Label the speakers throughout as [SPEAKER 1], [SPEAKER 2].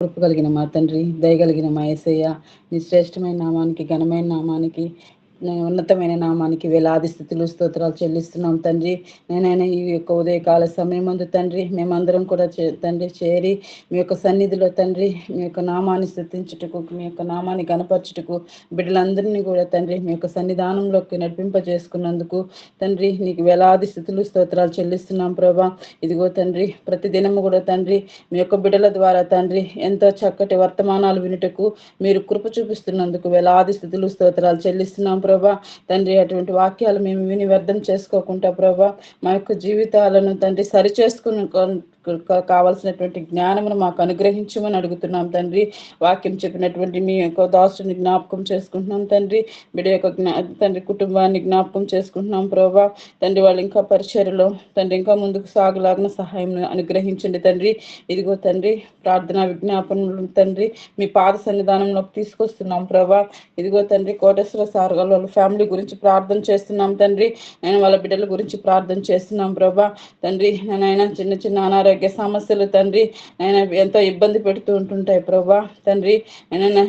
[SPEAKER 1] కృప కలిగిన మా తండ్రి దయగలిగిన మా ఏసయ్య. నీ శ్రేష్టమైన నామానికి ఘనమైన నామానికి ఉన్నతమైన నామానికి వేలాది స్థితులు స్తోత్రాలు చెల్లిస్తున్నాం తండ్రి. నేనైనా ఈ యొక్క ఉదయకాల సమయం ముందు తండ్రి మేమందరం కూడా చే- తండ్రి చేరి మీ యొక్క సన్నిధిలో తండ్రి మీ యొక్క నామాన్ని స్థుతించుటకు మీ యొక్క నామాన్ని కనపరచుటకు బిడ్డలందరినీ కూడా తండ్రి మీ యొక్క సన్నిధానంలోకి నడిపింపజేసుకున్నందుకు తండ్రి నీకు వేలాది స్థితులు స్తోత్రాలు చెల్లిస్తున్నాం ప్రభా. ఇదిగో తండ్రి ప్రతి దినము కూడా తండ్రి మీ యొక్క బిడ్డల ద్వారా తండ్రి ఎంతో చక్కటి వర్తమానాలు వినుటకు మీరు కృప చూపిస్తున్నందుకు వేలాది స్థితులు స్తోత్రాలు చెల్లిస్తున్నాం ప్రభా. తండ్రి అటువంటి వాక్యాలు మేము విని వ్యర్థం చేసుకోకుండా ప్రభా మా యొక్క జీవితాలను తండ్రి సరి చేసుకుని కావాల్సినటువంటి జ్ఞానమును మాకు అనుగ్రహించమని అడుగుతున్నాం తండ్రి. వాక్యం చెప్పినటువంటి మీ యొక్క దాసుని జ్ఞాపకం చేసుకుంటున్నాం తండ్రి. బిడ్డ యొక్క జ్ఞా తండ్రి కుటుంబాన్ని జ్ఞాపకం చేసుకుంటున్నాం ప్రభా. తండ్రి వాళ్ళు ఇంకా పరిచర్యలో తండ్రి ఇంకా ముందుకు సాగులాగిన సహాయం అనుగ్రహించండి తండ్రి. ఇదిగో తండ్రి ప్రార్థన విజ్ఞాపనలు తండ్రి మీ పాద సన్నిధానంలోకి తీసుకొస్తున్నాం ప్రభా. ఇదిగో తండ్రి కోటేశ్వర సార్ వాళ్ళ వాళ్ళ ఫ్యామిలీ గురించి ప్రార్థన చేస్తున్నాం తండ్రి. నేను వాళ్ళ బిడ్డల గురించి ప్రార్థన చేస్తున్నాం ప్రభా. తండ్రి నాయన చిన్న చిన్న అనారోగ్య సమస్యలు తండ్రి ఆయన ఎంతో ఇబ్బంది పెడుతూ ఉంటుంటాయి ప్రభా. తండ్రి ఆయన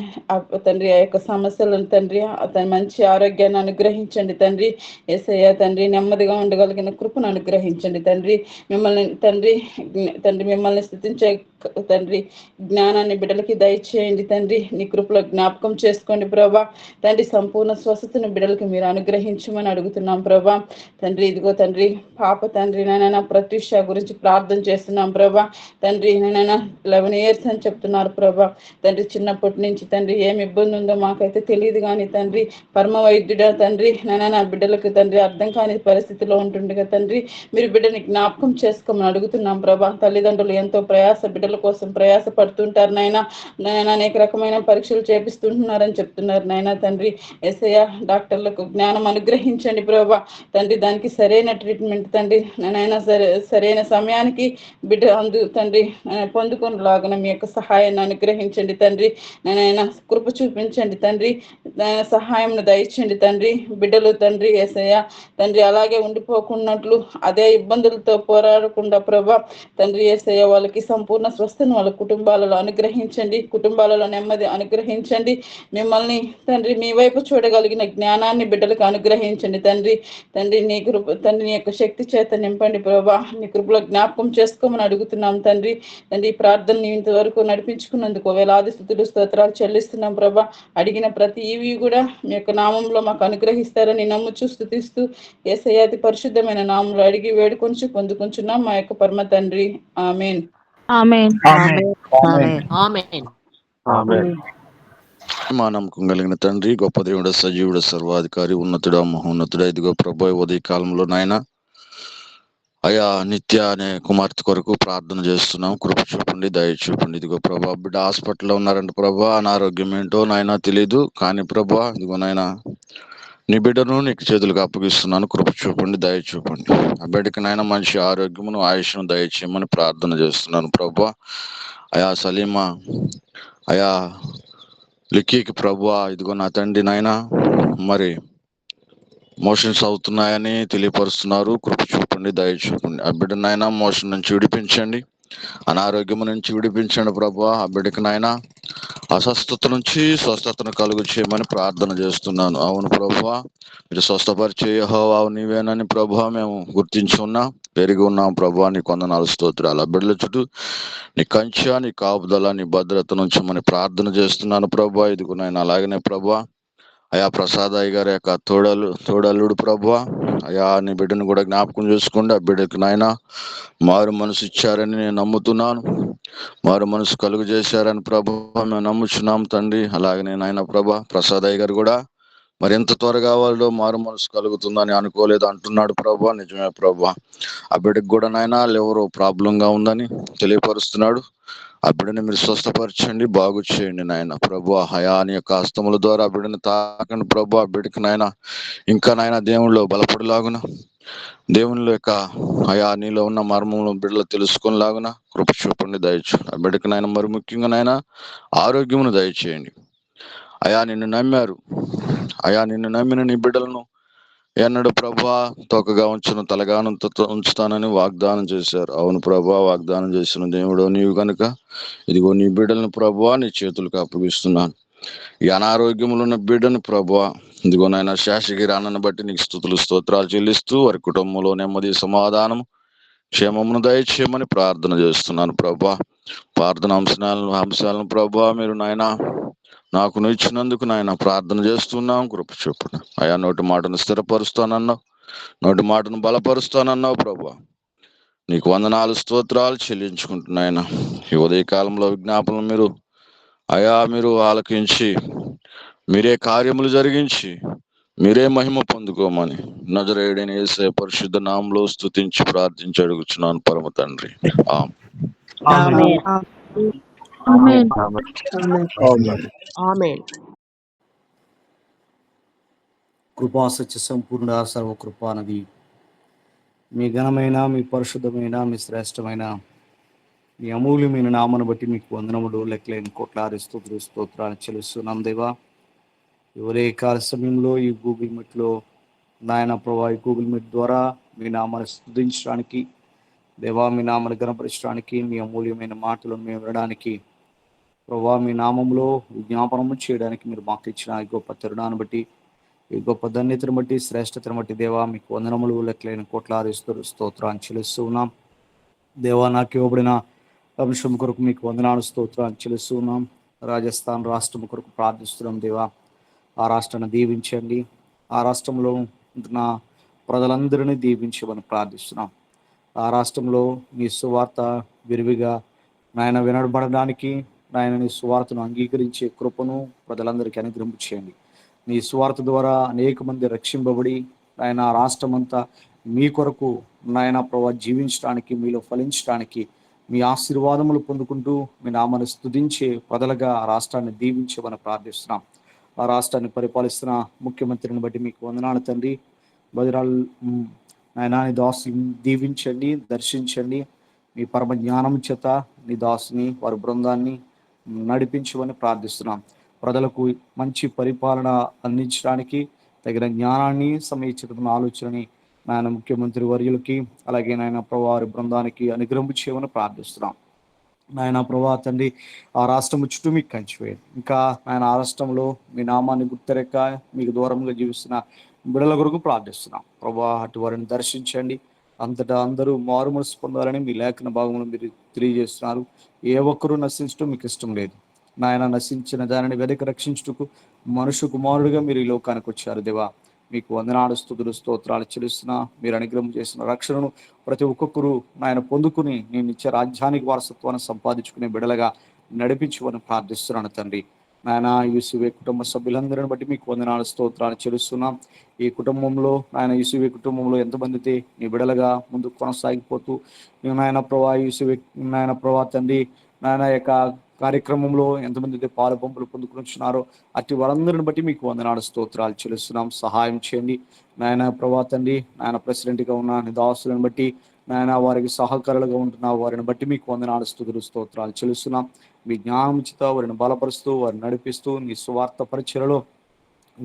[SPEAKER 1] తండ్రి ఆ యొక్క సమస్యలను తండ్రి అతని మంచి ఆరోగ్యాన్ని అనుగ్రహించండి తండ్రి. ఏసయ్య తండ్రి నెమ్మదిగా ఉండగలిగిన కృపను అనుగ్రహించండి తండ్రి. మిమ్మల్ని తండ్రి తండ్రి మిమ్మల్ని స్థుతించే తండ్రి జ్ఞానాన్ని బిడ్డలకి దయచేయండి తండ్రి. నీ కృపలో జ్ఞాపకం చేసుకోండి ప్రభా. తండ్రి సంపూర్ణ స్వస్థతను బిడ్డలకి మీరు అనుగ్రహించమని అడుగుతున్నాం ప్రభా. తండ్రి ఇదిగో తండ్రి పాప తండ్రి నాయన ప్రత్యుష గురించి ప్రార్థన చేస్తున్నాం ప్రభా. తండ్రి నాయన లెవెన్ ఇయర్స్ అని చెప్తున్నారు ప్రభా. తండ్రి చిన్నప్పటి నుంచి తండ్రి ఏమి ఇబ్బంది ఉందో మాకైతే తెలియదు కానీ తండ్రి పరమ వైద్యుడా తండ్రి నాయన నా బిడ్డలకు తండ్రి అర్థం కాని పరిస్థితిలో ఉంటుండగా తండ్రి మీరు బిడ్డని జ్ఞాపకం చేసుకోమని అడుగుతున్నాం ప్రభా. తల్లిదండ్రులు ఎంతో ప్రయాస బిడ్డ బిడ్డల కోసం ప్రయాస పడుతుంటారు నాయన నాయన అనేక రకమైన పరీక్షలు చేపిస్తుంటున్నారని చెప్తున్నారు నాయన తండ్రి. ఎస్ఐ డాక్టర్లకు జ్ఞానం అనుగ్రహించండి ప్రభా. తండ్రి దానికి సరైన ట్రీట్మెంట్ తండ్రి నాయన సరే సరైన సమయానికి బిడ్డ అందు తండ్రి పొందుకునేలాగా మీ యొక్క సహాయాన్ని అనుగ్రహించండి తండ్రి. నాయన కృప చూపించండి తండ్రి. సహాయం దయచండి తండ్రి. బిడ్డలు తండ్రి ఏసయ్య తండ్రి అలాగే ఉండిపోకున్నట్లు అదే ఇబ్బందులతో పోరాడకుండా ప్రభా తండ్రి ఏసయ్య వాళ్ళకి సంపూర్ణ స్వస్థను వాళ్ళ కుటుంబాలలో అనుగ్రహించండి కుటుంబాలలో నెమ్మది అనుగ్రహించండి. మిమ్మల్ని తండ్రి మీ వైపు చూడగలిగిన జ్ఞానాన్ని బిడ్డలకు అనుగ్రహించండి. తండ్రి తండ్రి నీ కృప తండ్రి నీ యొక్క శక్తి చేత నింపండి ప్రభా. నీ కృపలో జ్ఞాపకం చేసుకోమని అడుగుతున్నాం తండ్రి. తండ్రి ప్రార్థనని ఇంతవరకు నడిపించుకున్నందుకు వేలాది స్థుతులు స్తోత్రాలు చెల్లిస్తున్నాం ప్రభా. అడిగిన ప్రతి ఇవి కూడా మీ యొక్క నామంలో మాకు అనుగ్రహిస్తారని నమ్ముచూ స్థుతిస్తూ ఏసయాతి పరిశుద్ధమైన నామంలో అడిగి వేడుకొంచు పొందుకుంటున్నాం మా యొక్క పరమ తండ్రి. Amen.
[SPEAKER 2] Amen.
[SPEAKER 3] Amen.
[SPEAKER 2] Amen.
[SPEAKER 4] Amen.
[SPEAKER 3] Amen.
[SPEAKER 5] మా నమ్మకం కలిగిన తండ్రి గొప్ప దేవుడు సజీవుడు సర్వాధికారి ఉన్నతుడా మహోన్నతుడా ఇదిగో ప్రభు ఉదయ కాలంలో నాయన. అయా నిత్య అనే కుమార్తె కొరకు ప్రార్థన చేస్తున్నాం. కృప చూపండి దయ చూపండి. ఇదిగో ప్రభా బిడ్డ హాస్పిటల్లో ఉన్నారంట ప్రభా. అనారోగ్యం ఏంటో నాయన తెలియదు కానీ ప్రభా ఇదిగో నాయన నీ బిడ్డను నీకు చేతులకు అప్పగిస్తున్నాను. కృప చూపండి దయ చూపండి. ఆ బిడ్డకి నాయన మంచి ఆరోగ్యమును ఆయుష్ను దయచేయమని ప్రార్థన చేస్తున్నాను ప్రభు. అయా సలీమా అయా లిక్కీకి ప్రభు ఇదిగో నా తండ్రి నాయన మరి మోషన్స్ అవుతున్నాయని తెలియపరుస్తున్నారు. కృప చూపండి దయ చూపండి. ఆ బిడ్డ నాయన మోషన్ నుంచి విడిపించండి. అనారోగ్యం నుంచి విడిపించండి ప్రభు. ఆ బిడ్డకి నాయన అస్వస్థత నుంచి స్వస్థతను కలుగు చేయమని ప్రార్థన చేస్తున్నాను. అవును ప్రభు మీరు స్వస్థపరిచే యెహోవా నీవేనని ప్రభు మేము గుర్తించి ఉన్నాం పెరిగి ఉన్నాం ప్రభు నీ కొందనాలు స్తోత్రాలు బిడ్డల చుట్టూ నీ కంచె నీ కాపుదల నీ భద్రత నుంచి మనం ప్రార్థన చేస్తున్నాను ప్రభా ఇదిగో నాయన అలాగనే ప్రభా అయా ప్రసాద్ అయ్య గారి యొక్క తోడలు తోడల్లుడు ప్రభా అయా నీ బిడ్డను కూడా జ్ఞాపకం చేసుకోండి ఆ బిడ్డకి నాయన మారు మనసు ఇచ్చారని నేను నమ్ముతున్నాను. మారు మనసు కలుగు చేశారని ప్రభా మేము నమ్ముచున్నాం తండ్రి. అలాగనే నాయన ప్రభ ప్రసాద్ అయ్య గారు కూడా మరి ఎంత త్వరగా వాళ్ళు మారు మనసు కలుగుతుందని అనుకోలేదు అంటున్నాడు ప్రభా. నిజమే ప్రభా. ఆ బిడ్డకి కూడా నాయన ఎవరో ప్రాబ్లంగా ఉందని తెలియపరుస్తున్నాడు. ఆ బిడ్డని మీరు స్వస్థపరచండి బాగు చేయండి నాయన. ప్రభు హయాని యొక్క హస్తముల ద్వారా ఆ బిడ్డని తాకండి. ప్రభు ఆ బిడ్డకి నాయన ఇంకా నాయన దేవుళ్ళు బలపడలాగున దేవుని యొక్క హయా నీలో ఉన్న మర్మంలో బిడ్డలు తెలుసుకునిలాగున కృప చూపండి దయచేయండి. ఆ బిడ్డకి నాయన మరి ముఖ్యంగా నాయన ఆరోగ్యమును దయచేయండి. అయా నిన్ను నమ్మారు. అయా నిన్ను నమ్మిన నీ బిడ్డలను ఎన్నడు ప్రభా? తొక్కగా ఉంచును తలగాను ఉంచుతానని వాగ్దానం చేశారు. అవును ప్రభా వాగ్దానం చేసిన దేవుడు నీవు కనుక ఇదిగో నీ బిడ్డలను ప్రభా నీ చేతులకు అప్పగిస్తున్నాను. ఈ అనారోగ్యములు ఉన్న బిడ్డను ప్రభా ఇదిగో నాయన శాసగిరానని బట్టి నీకు స్థుతులు స్తోత్రాలు చెల్లిస్తూ వారి కుటుంబంలో నెమ్మది సమాధానం క్షేమమును దయచేయమని ప్రార్థన చేస్తున్నాను ప్రభా. ప్రార్థన అంశాలను అంశాలను ప్రభా మీరు నాయన నాకు ఇచ్చినందుకు నాయన ప్రార్థన చేస్తున్నాం కృప చొప్పున అయా నోటి మాటను స్థిరపరుస్తానన్నావు. నోటి మాటను బలపరుస్తానన్నావు ప్రభా. నీకు వందనాలు స్తోత్రాలు చెల్లించుకుంటున్నాయన ఈ ఉదయ కాలంలో విజ్ఞాపనలు మీరు అయా మీరు ఆలకించి మీరే కార్యములు జరిగించి మీరే మహిమ పొందుకోమని. నజరేయుడైన యేసే పరిశుద్ధ నామంలో స్తుతించి ప్రార్థించి అడుగుచున్నాను పరమ తండ్రి. ఆమెన్.
[SPEAKER 2] ఆమేన్.
[SPEAKER 4] కృపా సత్య సంపూర్ణ సర్వకృపానది మీ ఘనమైన మీ పరిశుద్ధమైన మీ శ్రేష్టమైన మీ అమూల్యమైన నామను బట్టి మీకు వందనములు లెక్కలేని కోట్లాది స్తోత్ర స్తోత్రాలు చెల్లిస్తున్నాం దేవా ఎవరే కాల సమయంలో ఈ గూగుల్ మీట్లో నాయన ప్రభా ఈ గూగుల్ మీట్ ద్వారా మీ నామాన్ని స్థుతించడానికి దేవా మీ నామాన్ని గణపరచడానికి మీ అమూల్యమైన మాటలను మేము వినడానికి ప్రభా మీ నామంలో విజ్ఞాపనము చేయడానికి మీరు మాకు ఇచ్చిన ఈ గొప్ప తరుణాన్ని బట్టి ఈ గొప్ప ధన్యతను బట్టి శ్రేష్టతను బట్టి దేవా మీకు వందనములు లెక్కలేని కోట్లాది స్తోత్రాన్ని చెల్లిస్తూ ఉన్నాం. దేవా నాకు ఇవ్వబడిన అంశం కొరకు మీకు వందనాలు స్తోత్రాన్ని చెల్లిస్తూ ఉన్నాం. రాజస్థాన్ రాష్ట్రం కొరకు ప్రార్థిస్తున్నాం దేవా. ఆ రాష్ట్రాన్ని దీవించండి. ఆ రాష్ట్రంలో ఉంటున్న ప్రజలందరినీ దీవించమని ప్రార్థిస్తున్నాం. ఆ రాష్ట్రంలో మీ సువార్త విరివిగా నాయన వినబడడానికి నాయన నీ సువార్తను అంగీకరించే కృపను ప్రజలందరికీ అనుగ్రహింపు చేయండి. నీ సువార్త ద్వారా అనేక మంది రక్షింపబడి ఆయన రాష్ట్రం అంతా మీ కొరకు నాయన ప్రభా జీవించడానికి మీలో ఫలించడానికి మీ ఆశీర్వాదములు పొందుకుంటూ మీ నామాన్ని స్థుతించే ప్రజలుగా రాష్ట్రాన్ని దీవించమని ప్రార్థిస్తున్నాం. ఆ రాష్ట్రాన్ని పరిపాలిస్తున్న ముఖ్యమంత్రిని బట్టి మీకు వందనాలు తండ్రి. బదిరాల్ ఆయన నీ దాసు దీవించండి దర్శించండి. మీ పరమ జ్ఞానం చేత నీ దాసుని వారి బృందాన్ని నడిపించమని ప్రార్థిస్తున్నాం. ప్రజలకు మంచి పరిపాలన అందించడానికి తగిన జ్ఞానాన్ని సమీక్షితమైన ఆలోచనని నాయన ముఖ్యమంత్రి వర్యులకి అలాగే నాయన ప్రభావారి బృందానికి అనుగ్రహం చేయమని ప్రార్థిస్తున్నాం. నాయన ప్రభా తండ్రి ఆ రాష్ట్రం చుట్టూ మీకు కంచివేయండి ఇంకా ఆయన ఆ రాష్ట్రంలో మీ నామాన్ని గుర్తెరక్క మీకు దూరంగా జీవిస్తున్న బిడల కొరకు ప్రార్థిస్తున్నాం. ప్రభా అటు వారిని దర్శించండి. అంతటా అందరూ మారుమనసు పొందాలని మీ లేఖన భాగంలో మీరు తెలియజేస్తున్నారు. ఏ ఒక్కరూ నశించడం మీకు ఇష్టం లేదు. నాయన నశించిన దానిని వెనక రక్షించుటకు మనుషు కుమారుడిగా మీరు ఈ లోకానికి వచ్చారు దేవా. మీకు వందనాడు స్థుతులు స్తోత్రాలు చెల్లిస్తున్నా. మీరు అనుగ్రహం చేసిన రక్షణను ప్రతి ఒక్కొక్కరు నాయన పొందుకుని నేను ఇచ్చే రాజ్యానికి వారసత్వాన్ని సంపాదించుకునే బిడలగా నడిపించుకొని ప్రార్థిస్తున్నాను తండ్రి. నాయన యూసువే కుటుంబ సభ్యులందరిని బట్టి మీకు వందనాలు స్తోత్రాలు చెల్లిస్తున్నాం. ఈ కుటుంబంలో నాయన యూసువే కుటుంబంలో ఎంతమంది అయితే నీ బిడలగా ముందుకు కొనసాగిపోతూ నీ నాయన ప్రభా యూసువే నాయన ప్రభా తండ్రి నాయన యొక్క కార్యక్రమంలో ఎంతమంది అయితే పాలు పంపులు పొందుకున్నారో అట్టి వారందరిని బట్టి మీకు వందనాడు స్తోత్రాలు చెల్లిస్తున్నాం. సహాయం చేయండి. నాయన ప్రభా తండ్రి నాయన ప్రెసిడెంట్గా ఉన్న నిదాసులను బట్టి నాయన వారికి సహకారులుగా ఉంటున్న వారిని బట్టి మీకు వందనాడు స్థుతులు స్తోత్రాలు చెల్లిస్తున్నాం. మీ జ్ఞానం వారిని బలపరుస్తూ వారిని నడిపిస్తూ నీ స్వార్థ పరిచయలో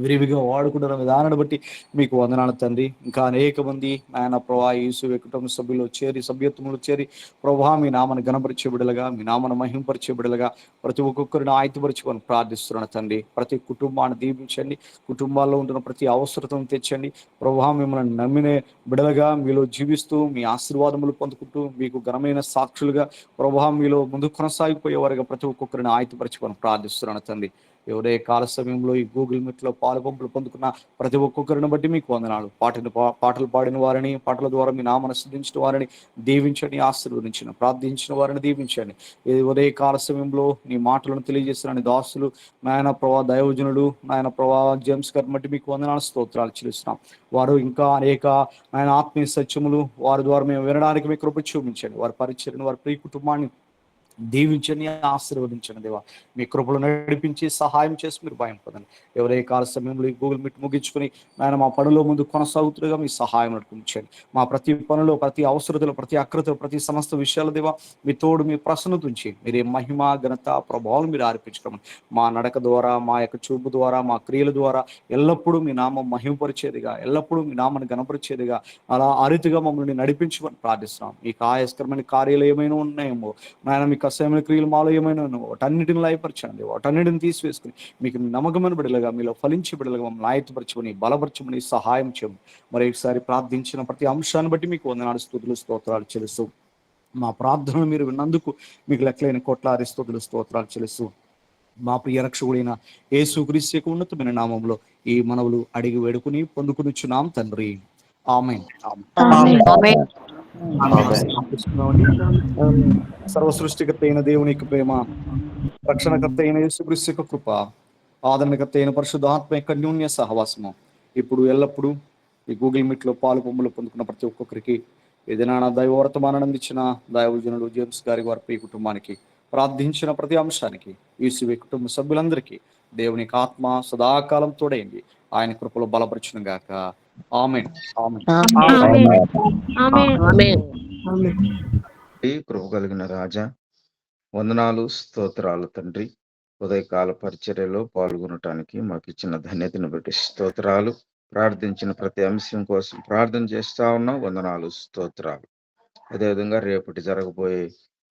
[SPEAKER 4] విరివిగా వాడుకుంటున్న విధానాన్ని బట్టి మీకు వందనాలు తండ్రి. ఇంకా అనేక మంది ఆయన ప్రభా యేసు కుటుంబ సభ్యులు చేరి సభ్యత్వంలో చేరి ప్రభా మీ నామను గణపరిచే బిడలుగా మీ నామను మహింపరిచే బిడలుగా ప్రతి ఒక్కొక్కరిని ఆయుధపరచుకొని ప్రార్థిస్తున్నాను తండ్రి. ప్రతి కుటుంబాన్ని దీపించండి కుటుంబాల్లో ఉంటున్న ప్రతి అవసరతను తెచ్చండి. ప్రభా మిమ్మల్ని నమ్మిన బిడలుగా మీలో జీవిస్తూ మీ ఆశీర్వాదములు పొందుకుంటూ మీకు ఘనమైన సాక్షులుగా ప్రభా మీలో ముందు కొనసాగిపోయేవారుగా ప్రతి ఒక్కొక్కరిని ఆయుధపరచుకొని ప్రార్థిస్తున్నాను తండ్రి. ఎవరే కాల సమయంలో ఈ గూగుల్ మీట్లో పాలు పంపులు పొందుకున్న ప్రతి ఒక్కొక్కరిని బట్టి మీకు వందనాలు. పాటను పా- పాటలు పాడిన వారిని పాటల ద్వారా మీ నామను సిద్ధించిన వారిని దీవించండి ఆశీర్వదించిన ప్రార్థించిన వారిని దీవించండి. ఉదయ కాల సమయంలో నీ మాటలను తెలియజేస్తున్న దాసులు నాయన ప్రభా దయోజనుడు నాయన ప్రభా జేమ్స్ గారిని బట్టి మీకు వందనాలు స్తోత్రాలు చెల్లిస్తున్నాం. వారు ఇంకా అనేక ఆయన ఆత్మీయ సత్యములు వారి ద్వారా మేము వినడానికి మీ కృప చూపించండి. వారి పరిచయను వారి ప్రియ కుటుంబాన్ని దీవించని ఆశీర్వదించండి దేవా. మీ కృపలు నడిపించి సహాయం చేసి మీరు భయం పొందండి ఎవరే కాల సమయంలో ఈ గూగుల్ మీట్ ముగించుకొని నాయన మా పనులో ముందు కొనసాగుతుండగా మీ సహాయం నడిపించండి. మా ప్రతి పనిలో ప్రతి అవసరతలో ప్రతి అక్రతలో ప్రతి సమస్త విషయాల దేవా మీ తోడు మీ ప్రసన్నత ఉంచి మీరే మహిమ ఘనత ప్రభావం మీరు ఆర్పించడం మా నడక ద్వారా మా యొక్క చూపు ద్వారా మా క్రియల ద్వారా ఎల్లప్పుడూ మీ నామం మహిమపరిచేదిగా ఎల్లప్పుడూ మీ నామాన్ని గణపరిచేదిగా అలా ఆ రీతిగా మమ్మల్ని నడిపించమని ప్రార్థిస్తున్నాం. మీకు ఆయస్కరమైన కార్యాలు ఏమైనా ఉన్నాయేమో నాయన మీకు అసహ్యమైన క్రియలు మాలో ఏమైనా ఉన్నాయో వాటన్నిటిని లయపరచండి వాటన్నిటిని తీసివేసుకుని మీకు నమ్మకమైన బిడలుగా మీలో ఫలించి బిడలుగా మమ్మల్ని ఆయత్తపరచమని బలపరచమని సహాయం చేయము మరి ఒకసారి ప్రార్థించిన ప్రతి అంశాన్ని బట్టి మీకు వందనాడు స్థుతులు స్తోత్రాలు చెల్లిస్తూ మా ప్రార్థనలు మీరు విన్నందుకు మీకు లెక్కలేని కోట్లాది స్థుతులు స్తోత్రాలు చెల్లిస్తూ మా ప్రియ రక్షకుడైన యేసు క్రీస్తు ఉన్నతమైన నామంలో ఈ మనవులు అడిగి వేడుకుని పొందుకునిచ్చున్నాం తండ్రి. ఆమె
[SPEAKER 3] ఆమేన్.
[SPEAKER 4] సర్వ సృష్టికర్త అయిన దేవుని యొక్క ప్రేమ రక్షణకర్త అయిన యేసుక్రీస్తు యొక్క కృప ఆదరణకర్త అయిన పరిశుద్ధాత్మ యొక్క న్యూన్య సహవాసము. ఇప్పుడు ఎల్లప్పుడూ ఈ గూగుల్ మీట్లో పాలు బొమ్మలు పొందుకున్న ప్రతి ఒక్కొక్కరికి ఏదైనా దైవవర్తమానం అందించిన దైవజనుడు జేమ్స్ గారి వారి ప్రియ కుటుంబానికి ప్రార్థించిన ప్రతి అంశానికి ఈసీవీ కుటుంబ సభ్యులందరికీ దేవుని ఆత్మ సదాకాలం తోడైంది. ఆయన కృపలో బలపరచును గాక. Amen amen
[SPEAKER 3] amen. ఆమేన్.
[SPEAKER 2] ఈ కృప కలిగిన రాజా వందనాలు స్తోత్రాలు తండ్రి. ఉదయకాల పరిచర్యలో పాల్గొనటానికి మాకు ఇచ్చిన ధన్యతను బట్టి స్తోత్రాలు. ప్రార్థించిన ప్రతి అంశం కోసం ప్రార్థన చేస్తా ఉన్నాం. వందనాలు స్తోత్రాలు. అదేవిధంగా రేపటి జరగబోయే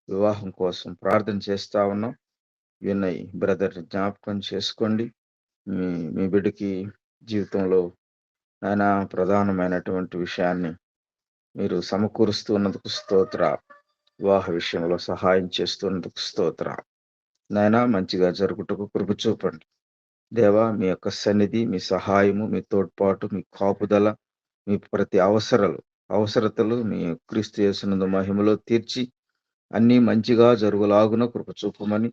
[SPEAKER 2] వివాహం కోసం ప్రార్థన చేస్తా ఉన్నాం. వినయ్ బ్రదర్ జ్ఞాపకం చేసుకోండి. మీ మీ బిడ్డకి జీవితంలో ఆయన ప్రధానమైనటువంటి విషయాన్ని మీరు సమకూరుస్తున్నందుకు స్తోత్ర. వివాహ విషయంలో సహాయం చేస్తున్నందుకు స్తోత్ర. నాయన మంచిగా జరుగుటకు కృప చూపండి. దేవా మీ యొక్క సన్నిధి మీ సహాయము మీ తోడ్పాటు మీ కాపుదల మీ ప్రతి అవసరాలు అవసరతలు మీ క్రీస్తు చేసినందు మహిమలో తీర్చి అన్నీ మంచిగా జరుగులాగున కృప చూపమని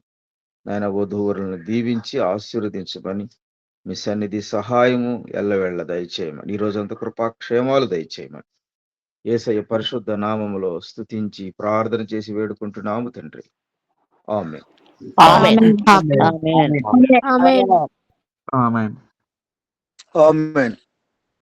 [SPEAKER 2] నాయన వధూవరులను దీవించి ఆశీర్వదించమని మీ సన్నిధి సహాయము ఎల్లవేళ దయచేయమని. ఈ రోజంతా కృపాక్షేమాలు దయచేయమని. ఏసయ్య పరిశుద్ధ నామములో స్తుతించి ప్రార్థన చేసి వేడుకుంటున్నాము తండ్రి. ఆమె
[SPEAKER 3] ఆమేన్. ఆమేన్.
[SPEAKER 2] ఆమెన్.